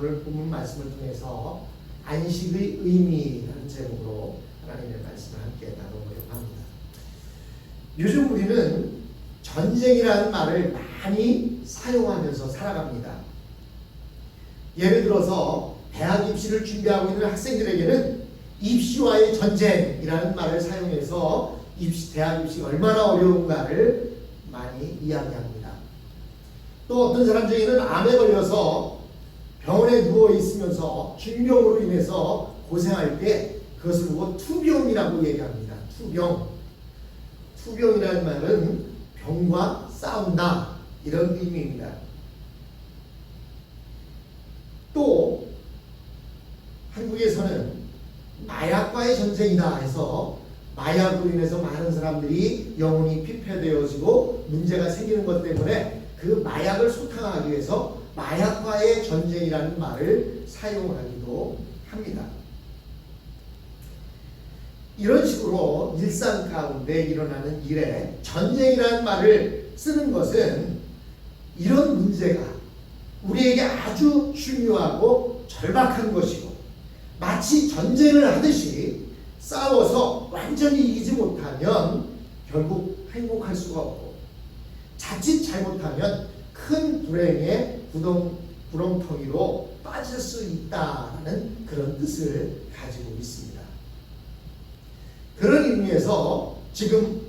오늘 본문 말씀을 통해서 안식의 의미라는 제목으로 하나님의 말씀을 함께 나눠보려고 합니다. 요즘 우리는 전쟁이라는 말을 많이 사용하면서 살아갑니다. 예를 들어서 대학 입시를 준비하고 있는 학생들에게는 입시와의 전쟁이라는 말을 사용해서 입시, 대학 입시가 얼마나 어려운가를 많이 이야기합니다. 또 어떤 사람 중에는 암에 걸려서 병원에 누워 있으면서 중병으로 인해서 고생할 때 그것을 보고 투병이라고 얘기합니다. 투병. 투병이라는 말은 병과 싸운다 이런 의미입니다. 또 한국에서는 마약과의 전쟁이다 해서 마약으로 인해서 많은 사람들이 영혼이 피폐되어지고 문제가 생기는 것 때문에 그 마약을 소탕하기 위해서 마약과의 전쟁이라는 말을 사용하기도 합니다. 이런 식으로 일상 가운데 일어나는 일에 전쟁이라는 말을 쓰는 것은 이런 문제가 우리에게 아주 중요하고 절박한 것이고 마치 전쟁을 하듯이 싸워서 완전히 이기지 못하면 결국 행복할 수가 없고 자칫 잘못하면 큰 불행의 구덩, 구렁텅이로 빠질 수 있다는 그런 뜻을 가지고 있습니다. 그런 의미에서 지금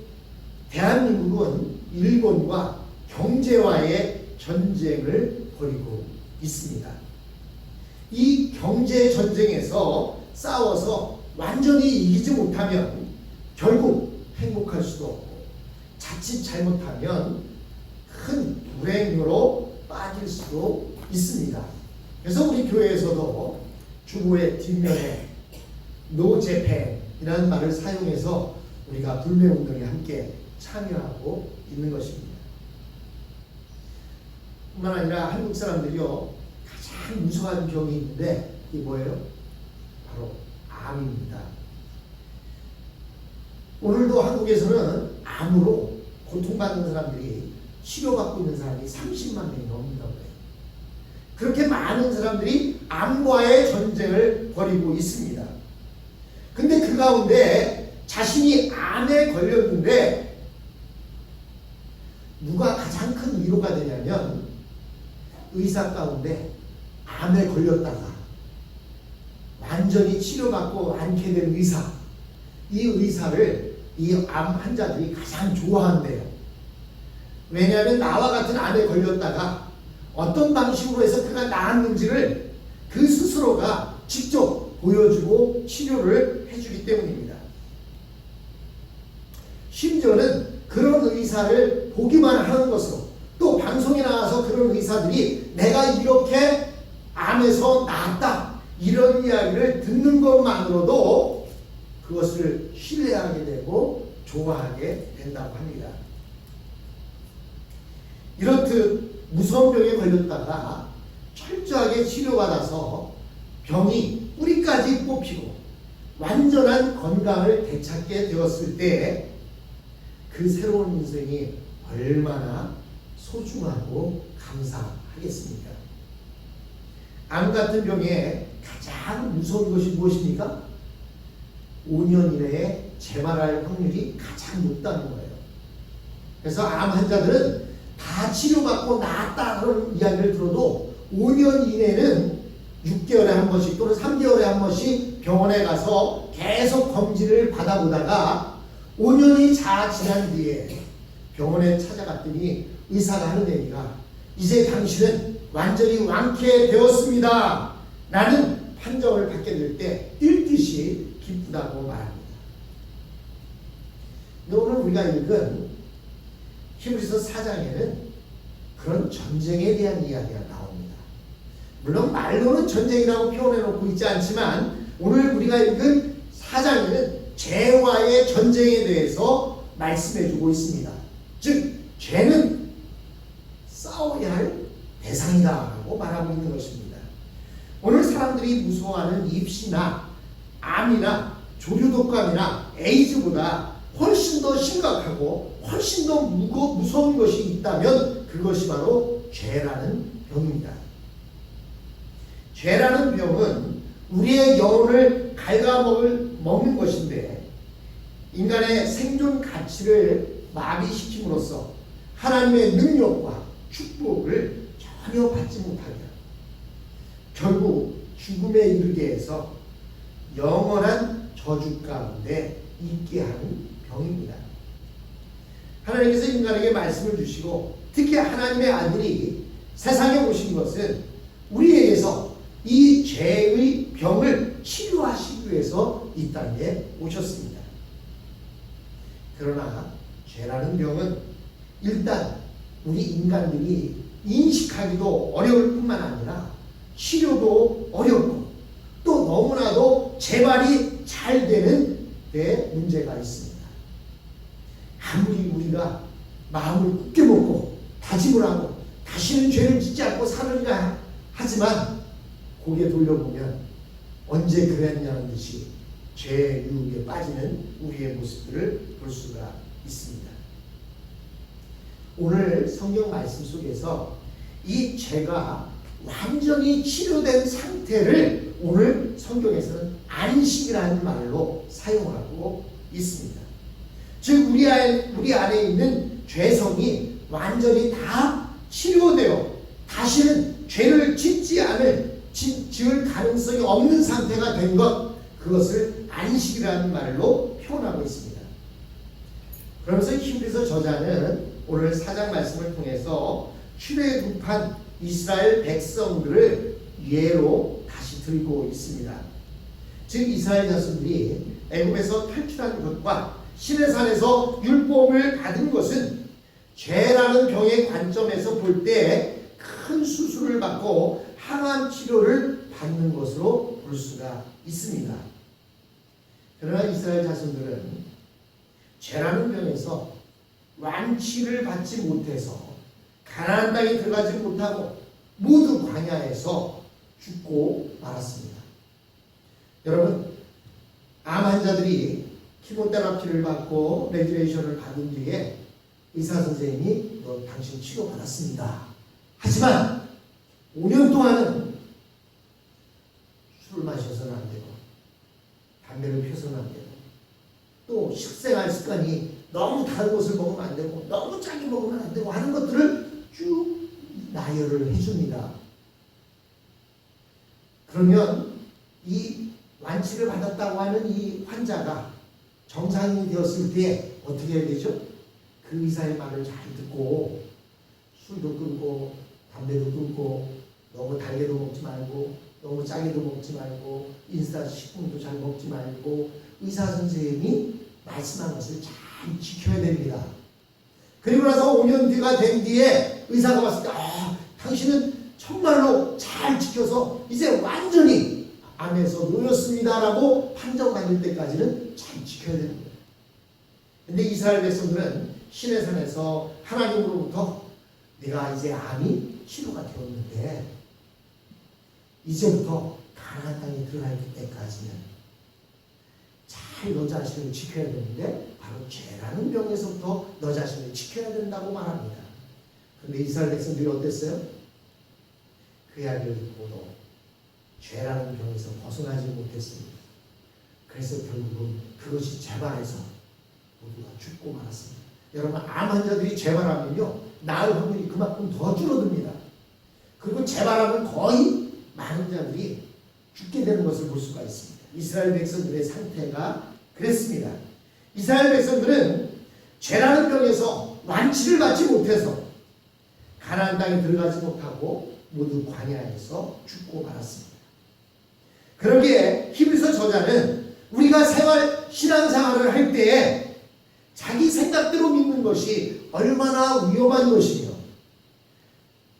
대한민국은 일본과 경제와의 전쟁을 벌이고 있습니다. 이 경제 전쟁에서 싸워서 완전히 이기지 못하면 결국 행복할 수도 없고 자칫 잘못하면 큰 불행으로 빠질 수도 있습니다. 그래서 우리 교회에서도 주보의 뒷면에 노재팬이라는 말을 사용해서 우리가 불매 운동에 함께 참여하고 있는 것입니다. 뿐만 아니라 한국 사람들이요 가장 무서워하는 병이 있는데 이게 뭐예요? 바로 암입니다. 오늘도 한국에서는 암으로 고통받는 사람들이 치료받고 있는 사람이 30만 명이 넘는다고 해요. 그렇게 많은 사람들이 암과의 전쟁을 벌이고 있습니다. 근데 그 가운데 자신이 암에 걸렸는데 누가 가장 큰 위로가 되냐면 의사 가운데 암에 걸렸다가 완전히 치료받고 않게 된 의사 이 의사를 이 암 환자들이 가장 좋아한대요. 왜냐하면 나와 같은 암에 걸렸다가 어떤 방식으로 해서 그가 나았는지를 그 스스로가 직접 보여주고 치료를 해주기 때문입니다. 심지어는 그런 의사를 보기만 하는 것으로 또 방송에 나와서 그런 의사들이 내가 이렇게 암에서 나았다 이런 이야기를 듣는 것만으로도 그것을 신뢰하게 되고 좋아하게 된다고 합니다. 이렇듯 무서운 병에 걸렸다가 철저하게 치료받아서 병이 뿌리까지 뽑히고 완전한 건강을 되찾게 되었을 때 그 새로운 인생이 얼마나 소중하고 감사하겠습니까? 암 같은 병에 가장 무서운 것이 무엇입니까? 5년 이내에 재발할 확률이 가장 높다는 거예요. 그래서 암 환자들은 다 치료받고 나았다는 이야기를 들어도 5년 이내는 6개월에 한 번씩 또는 3개월에 한 번씩 병원에 가서 계속 검진을 받아보다가 5년이 자 지난 뒤에 병원에 찾아갔더니 의사가 하는 얘기가 이제 당신은 완전히 완쾌 되었습니다. 라는 판정을 받게 될 때 뛸 듯이 기쁘다고 말합니다. 근데 오늘 우리가 읽은 히브리서 4장에는 그런 전쟁에 대한 이야기가 나옵니다. 물론 말로는 전쟁이라고 표현해 놓고 있지 않지만 오늘 우리가 읽은 4장에는 죄와의 전쟁에 대해서 말씀해 주고 있습니다. 즉 죄는 싸워야 할 대상이다 라고 말하고 있는 것입니다. 오늘 사람들이 무서워하는 입시나 암이나 조류독감이나 에이즈보다 훨씬 더 심각하고 훨씬 더 무거, 무서운 것이 있다면 그것이 바로 죄라는 병입니다. 죄라는 병은 우리의 영혼을 갉아먹을 먹는 것인데 인간의 생존 가치를 마비시킴으로써 하나님의 능력과 축복을 전혀 받지 못하게. 결국 죽음에 이르게 해서 영원한 저주 가운데 있게 하는 병입니다. 하나님께서 인간에게 말씀을 주시고 특히 하나님의 아들이 세상에 오신 것은 우리에게서 이 죄의 병을 치료하시기 위해서 이 땅에 오셨습니다. 그러나 죄라는 병은 일단 우리 인간들이 인식하기도 어려울 뿐만 아니라 치료도 어렵고 또 너무나도 재발이 잘 되는 데 문제가 있습니다. 아무리 우리가 마음을 굳게 먹고 다짐을 하고 다시는 죄를 짓지 않고 살으리라 하지만 고개 돌려보면 언제 그랬냐는 듯이 죄의 유혹에 빠지는 우리의 모습들을 볼 수가 있습니다. 오늘 성경 말씀 속에서 이 죄가 완전히 치료된 상태를 오늘 성경에서는 안식이라는 말로 사용하고 있습니다. 즉 우리 안에, 있는 죄성이 완전히 다 치료되어 다시는 죄를 짓지 않을 지, 지을 가능성이 없는 상태가 된 것 그것을 안식이라는 말로 표현하고 있습니다. 그러면서 히브리서 저자는 오늘 사장 말씀을 통해서 출애굽한 이스라엘 백성들을 예로 다시 들고 있습니다. 즉 이스라엘 자손들이 애굽에서 탈출한 것과 시내산에서 율법을 받은 것은 죄라는 병의 관점에서 볼 때 큰 수술을 받고 항암 치료를 받는 것으로 볼 수가 있습니다. 그러나 이스라엘 자손들은 죄라는 병에서 완치를 받지 못해서 가나안 땅에 들어가지 못하고 모두 광야에서 죽고 말았습니다. 여러분 암 환자들이 키모테라피를 받고 레디레이션을 받은 뒤에 의사 선생님이 너 당신 치료 받았습니다. 하지만 5년 동안은 술을 마셔서는 안 되고 담배를 피워서는 안 되고 또 식생활 습관이 너무 다른 것을 먹으면 안 되고 너무 짜게 먹으면 안 되고 하는 것들을 쭉 나열을 해줍니다. 그러면 이 완치를 받았다고 하는 이 환자가 정상이 되었을 때 어떻게 해야 되죠? 그 의사의 말을 잘 듣고 술도 끊고 담배도 끊고 너무 달게도 먹지 말고 너무 짜게도 먹지 말고 인스타 식품도 잘 먹지 말고 의사 선생님이 말씀한 것을 잘 지켜야 됩니다. 그리고 나서 5년 뒤가 된 뒤에 의사가 왔을 때 아, 당신은 정말로 잘 지켜서 이제 완전히 암에서 놓였습니다라고 판정받을 때까지는 잘 지켜야 되는 거예요. 근데 이스라엘 백성들은 시내산에서 하나님으로부터 내가 이제 암이 치료가 되었는데 이제부터 가나안 땅에 들어갈 때까지는 잘 너 자신을 지켜야 되는데 바로 죄라는 병에서부터 너 자신을 지켜야 된다고 말합니다. 근데 이스라엘 백성들이 어땠어요? 그 이야기를 듣고도 죄라는 병에서 벗어나지 못했습니다. 그래서 결국은 그것이 재발해서 모두가 죽고 말았습니다. 여러분 암 환자들이 재발하면요 나을 확률이 그만큼 더 줄어듭니다. 그리고 재발하면 거의 많은 자들이 죽게 되는 것을 볼 수가 있습니다. 이스라엘 백성들의 상태가 그랬습니다. 이스라엘 백성들은 죄라는 병에서 완치를 받지 못해서 가나안 땅에 들어가지 못하고 모두 광야에서 죽고 말았습니다. 그러기에 히브리서 저자는 우리가 생활 신앙 생활을 할 때에 자기 생각대로 믿는 것이 얼마나 위험한 것이며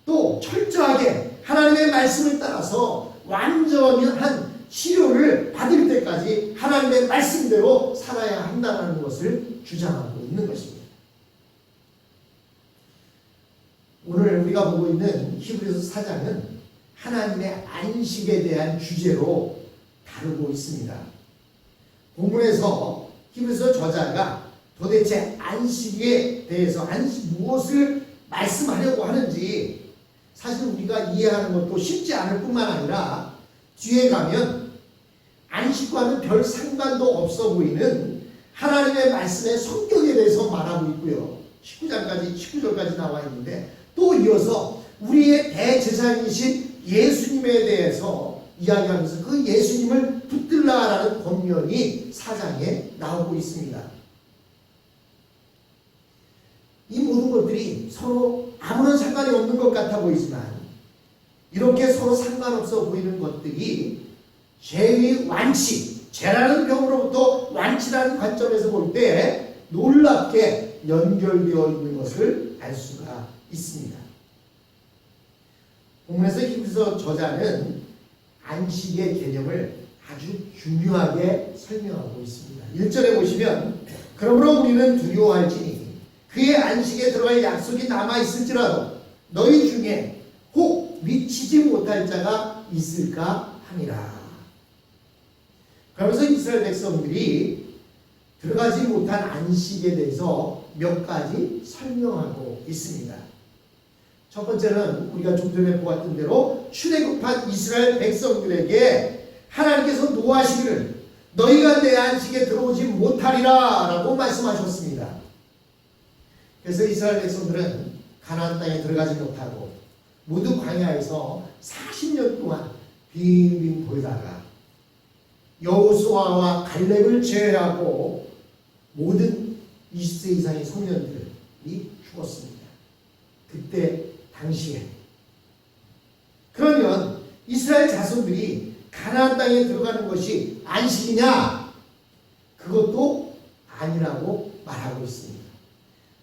또 철저하게 하나님의 말씀을 따라서 완전한 치료를 받을 때까지 하나님의 말씀대로 살아야 한다는 것을 주장하고 있는 것입니다. 오늘 우리가 보고 있는 히브리서 4장은 하나님의 안식에 대한 주제로 다루고 있습니다. 본문에서 히브리서 저자가 도대체 안식에 대해서 안식 무엇을 말씀하려고 하는지 사실 우리가 이해하는 것도 쉽지 않을 뿐만 아니라 뒤에 가면 안식과는 별 상관도 없어 보이는 하나님의 말씀의 성격에 대해서 말하고 있고요. 19장까지 19절까지 나와 있는데 또 이어서 우리의 대제사장이신 예수님에 대해서 이야기하면서 그 예수님을 붙들라라는 권면이 사장에 나오고 있습니다. 이 것들이 서로 아무런 상관이 없는 것 같아 보이지만 이렇게 서로 상관없어 보이는 것들이 죄의 완치, 죄라는 병으로부터 완치라는 관점에서 볼 때 놀랍게 연결되어 있는 것을 알 수가 있습니다. 본문에서 히브리서 저자는 안식의 개념을 아주 중요하게 설명하고 있습니다. 1절에 보시면 그러므로 우리는 두려워할지니 그의 안식에 들어갈 약속이 남아 있을지라도 너희 중에 혹 미치지 못할 자가 있을까 함이라. 그러면서 이스라엘 백성들이 들어가지 못한 안식에 대해서 몇 가지 설명하고 있습니다. 첫 번째는 우리가 좀 전에 보았던 대로 출애굽한 이스라엘 백성들에게 하나님께서 노하시기를 너희가 내 안식에 들어오지 못하리라 라고 말씀하셨습니다. 그래서 이스라엘 백성들은 가나안 땅에 들어가지 못하고 모두 광야에서 40년 동안 빙빙 돌다가 여호수아와 갈렙을 제외하고 모든 20세 이상의 소년들이 죽었습니다. 그때 당시에 그러면 이스라엘 자손들이 가나안 땅에 들어가는 것이 안식이냐? 그것도 아니라고 말하고 있습니다.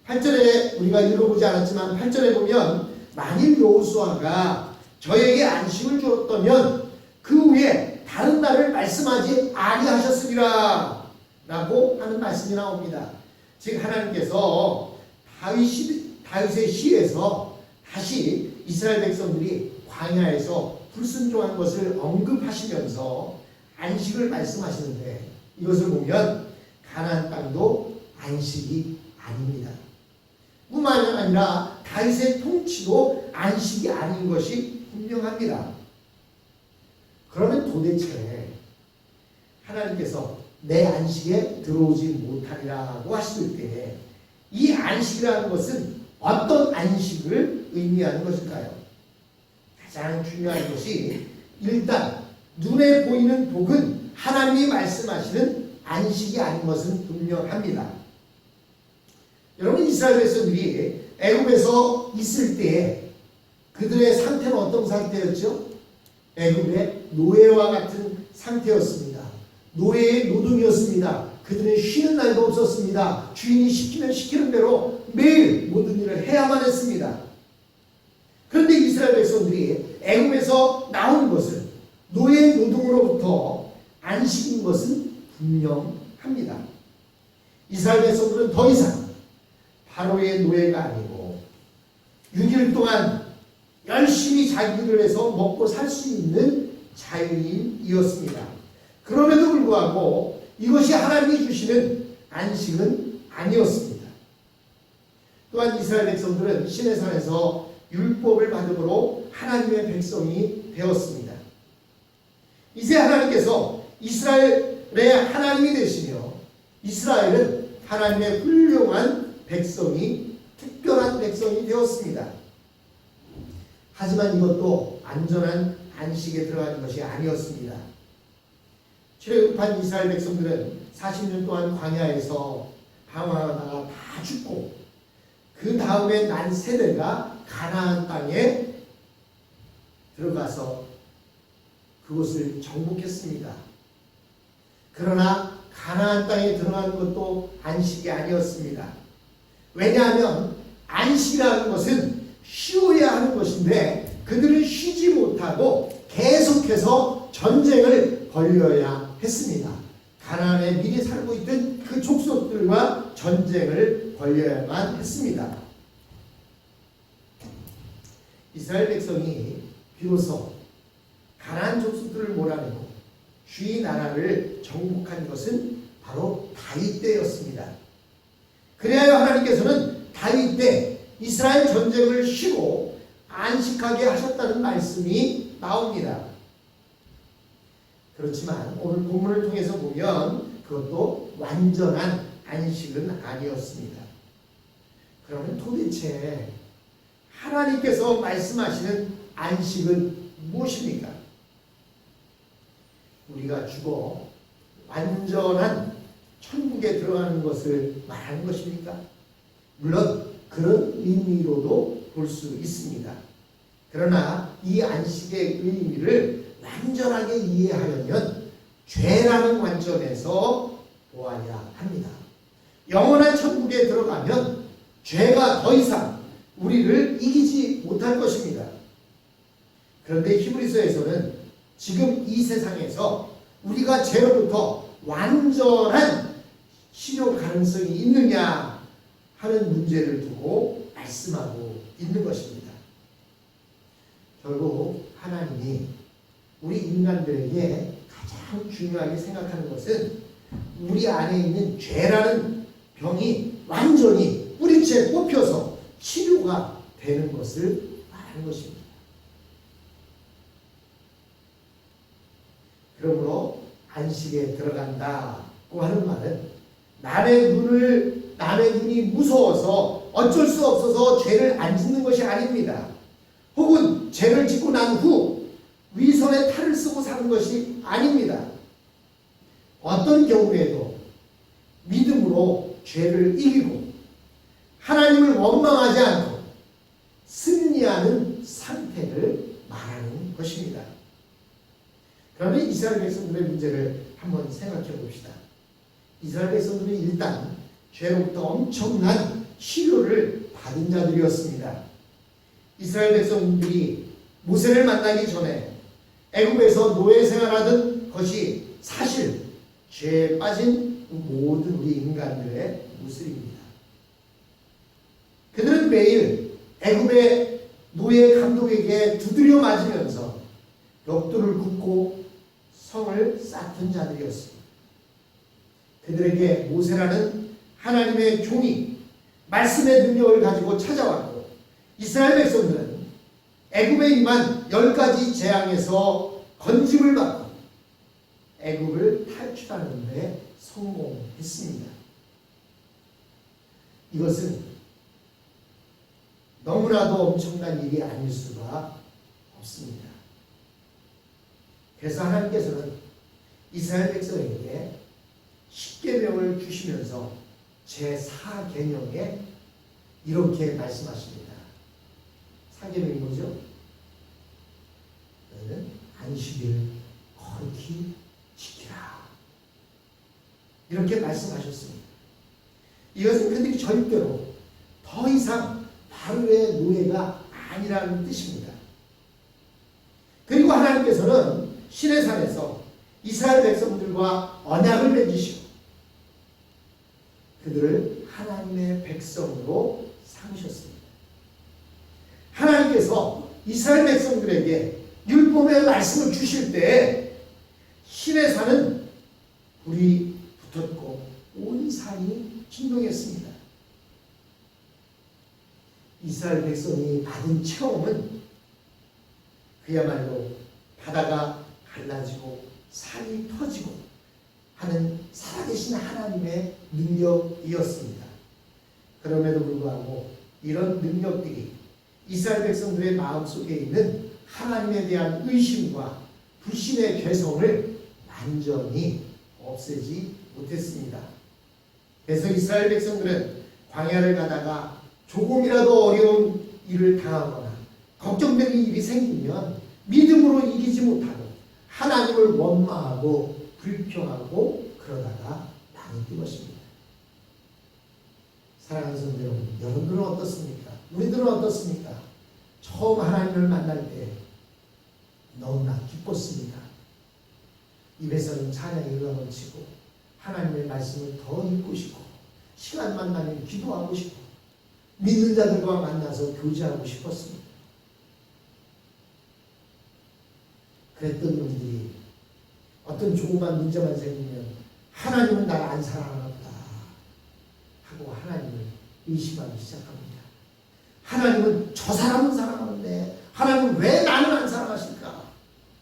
8절에 우리가 읽어보지 않았지만 8절에 보면 만일 여호수아가 저에게 안식을 주었다면 그 후에 다른 날을 말씀하지 아니하셨으리라 라고 하는 말씀이 나옵니다. 즉 하나님께서 다윗 다윗의 시에서 다시 이스라엘 백성들이 광야에서 불순종한 것을 언급하시면서 안식을 말씀하시는데 이것을 보면 가나안 땅도 안식이 아닙니다. 아니라 다윗의 통치도 안식이 아닌 것이 분명합니다. 그러면 도대체 하나님께서 내 안식에 들어오지 못하리라고 하실 때 이 안식이라는 것은 어떤 안식을 의미하는 것일까요? 가장 중요한 것이 일단 눈에 보이는 복은 하나님이 말씀하시는 안식이 아닌 것은 분명합니다. 여러분 이스라엘 백성들이 애굽에서 있을 때 그들의 상태는 어떤 상태였죠? 애굽의 노예와 같은 상태였습니다. 노예의 노동이었습니다. 그들은 쉬는 날도 없었습니다. 주인이 시키면 시키는 대로 매일 모든 일을 해야만 했습니다. 그런데 이스라엘 백성들이 애굽에서 나온 것은 노예 노동으로부터 안식인 것은 분명합니다. 이스라엘 백성들은 더 이상 바로의 노예가 아니고 6일 동안 열심히 자기를 해서 먹고 살 수 있는 자유인이었습니다. 그럼에도 불구하고 이것이 하나님이 주시는 안식은 아니었습니다. 또한 이스라엘 백성들은 신의 산에서 율법을 받음으로 하나님의 백성이 되었습니다. 이제 하나님께서 이스라엘의 하나님이 되시며 이스라엘은 하나님의 훌륭한 백성이 특별한 백성이 되었습니다. 하지만 이것도 안전한 안식에 들어가는 것이 아니었습니다. 출애굽한 이스라엘 백성들은 40년 동안 광야에서 방황하다가 다 죽고 그 다음에 난 세대가 가나안 땅에 들어가서 그곳을 정복했습니다. 그러나 가나안 땅에 들어가는 것도 안식이 아니었습니다. 왜냐하면 안식이라는 것은 쉬어야 하는 것인데 그들은 쉬지 못하고 계속해서 전쟁을 벌여야 했습니다. 가나안에 미리 살고 있던 그 족속들과 전쟁을 벌여야만 했습니다. 이스라엘 백성이 비로소 가나안 족속들을 몰아내고 주의 나라를 정복한 것은 바로 다윗 때였습니다. 그래야 하나님께서는 다윗 때 이스라엘 전쟁을 쉬고 안식하게 하셨다는 말씀이 나옵니다. 그렇지만 오늘 본문을 통해서 보면 그것도 완전한 안식은 아니었습니다. 그러면 도대체 하나님께서 말씀하시는 안식은 무엇입니까? 우리가 죽어 완전한 천국에 들어가는 것을 말하는 것입니까? 물론 그런 의미로도 볼 수 있습니다. 그러나 이 안식의 의미를 완전하게 이해하려면 죄라는 관점에서 보아야 합니다. 영원한 천국에 들어가면 죄가 더 이상 우리를 이기지 못할 것입니다. 그런데 히브리서에서는 지금 이 세상에서 우리가 죄로부터 완전한 치료 가능성이 있느냐 하는 문제를 두고 말씀하고 있는 것입니다. 결국 하나님이 우리 인간들에게 가장 중요하게 생각하는 것은 우리 안에 있는 죄라는 병이 완전히 뿌리채 뽑혀서 치료가 되는 것을 말하는 것입니다. 그러므로 안식에 들어간다고 하는 말은 남의 눈을 남의 눈이 무서워서 어쩔 수 없어서 죄를 안 짓는 것이 아닙니다. 혹은 죄를 짓고 난 후 위선의 탈을 쓰고 사는 것이 아닙니다. 어떤 경우에도 믿음으로 죄를 이기고 하나님을 원망하지 않고 승리하는 상태를 말하는 것입니다. 그러면 이스라엘 백성들의 문제를 한번 생각해 봅시다. 이스라엘 백성들은 일단 죄로부터 엄청난 치료를 받은 자들이었습니다. 이스라엘 백성들이 모세를 만나기 전에 애굽에서 노예 생활하던 것이 사실 죄에 빠진 모든 우리 인간들의 모습입니다. 그들은 매일 애굽의 노예 감독에게 두드려 맞으면서 벽돌을 굽고 성을 쌓던 자들이었습니다. 그들에게 모세라는 하나님의 종이 말씀의 능력을 가지고 찾아왔고 이스라엘 백성들은 애굽에 임한 열 가지 재앙에서 건짐을 받고 애굽을 탈출하는 데 성공했습니다. 이것은 너무나도 엄청난 일이 아닐 수가 없습니다. 그래서 하나님께서는 이스라엘 백성에게 십계명을 주시면서 제4계명에 이렇게 말씀하십니다. 사계명이 뭐죠? 너는 안식일 거룩히 지키라. 이렇게 말씀하셨습니다. 이것은 그들이 절대로 더 이상 바로의 노예가 아니라는 뜻입니다. 그리고 하나님께서는 신의 산에서 이스라엘 백성들과 언약을 맺으시고 그들을 하나님의 백성으로 삼으셨습니다. 하나님께서 이스라엘 백성들에게 율법의 말씀을 주실 때 신의 산은 불이 붙었고 온 산이 진동했습니다. 이스라엘 백성이 받은 체험은 그야말로 바다가 갈라지고 산이 터지고 하는 살아계신 하나님의 능력이었습니다. 그럼에도 불구하고 이런 능력들이 이스라엘 백성들의 마음속에 있는 하나님에 대한 의심과 불신의 개성을 완전히 없애지 못했습니다. 그래서 이스라엘 백성들은 광야를 가다가 조금이라도 어려운 일을 당하거나 걱정되는 일이 생기면 믿음으로 이기지 못하고 하나님을 원망하고 불평하고 그러다가 망했던 것입니다. 사랑하는 성도 여러분, 여러분들은 어떻습니까? 우리들은 어떻습니까? 처음 하나님을 만날 때 너무나 기뻤습니다. 입에서는 찬양이 흘러넘치고 하나님의 말씀을 더 읽고 싶고 시간만 나면 기도하고 싶고 믿는 자들과 만나서 교제하고 싶었습니다. 그랬던 놈들이 어떤 조그만 문제만 생기면 하나님은 나를 안 사랑하나 보다 하고 의심하기 시작합니다. 하나님은 저 사람은 사랑하는데 하나님은 왜 나는 안 사랑하실까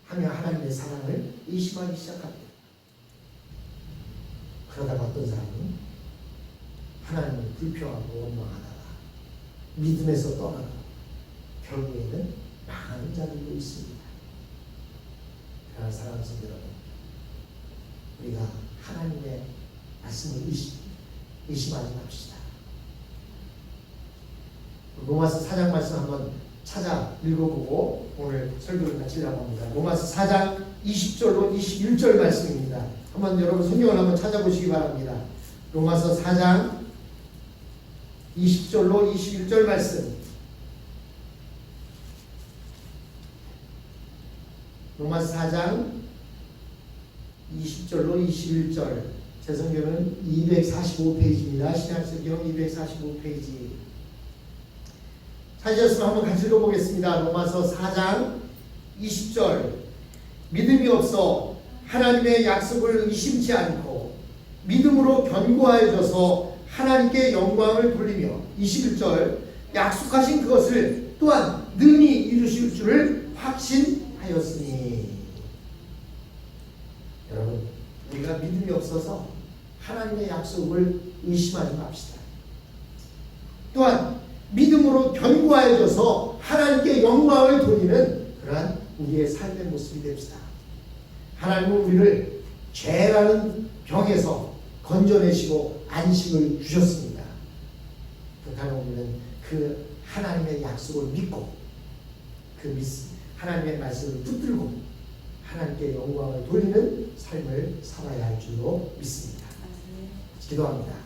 하며 하나님의 사랑을 의심하기 시작합니다. 그러다가 어떤 사람은 하나님을 불평하고 원망하다가 믿음에서 떠나가 결국에는 망하는 자들도 있습니다. 그러나 사랑하는 여러분, 우리가 하나님의 말씀을 의심, 의심하지 맙시다. 로마서 4장 말씀 한번 찾아 읽어보고 오늘 설교를 마치려고 합니다. 로마서 4장 20절로 21절 말씀입니다. 한번 여러분 성경을 한번 찾아보시기 바랍니다. 로마서 4장 20절로 21절 말씀. 로마서 4장 20절로 21절. 제 성경은 245페이지입니다. 신약성경 245페이지. 찾으셨으면 한번 같이 읽어보겠습니다. 로마서 4장 20절. 믿음이 없어 하나님의 약속을 의심치 않고 믿음으로 견고하여져서 하나님께 영광을 돌리며 21절 약속하신 그것을 또한 능히 이루실 줄을 확신하였으니 여러분 우리가 믿음이 없어서 하나님의 약속을 의심하지 맙시다. 또한 믿음으로 견고하여져서 하나님께 영광을 돌리는 그러한 우리의 삶의 모습이 됩시다. 하나님은 우리를 죄라는 병에서 건져내시고 안식을 주셨습니다. 그렇다면 우리는 그 하나님의 약속을 믿고 그 믿, 하나님의 말씀을 붙들고 하나님께 영광을 돌리는 삶을 살아야 할 줄로 믿습니다. 기도합니다.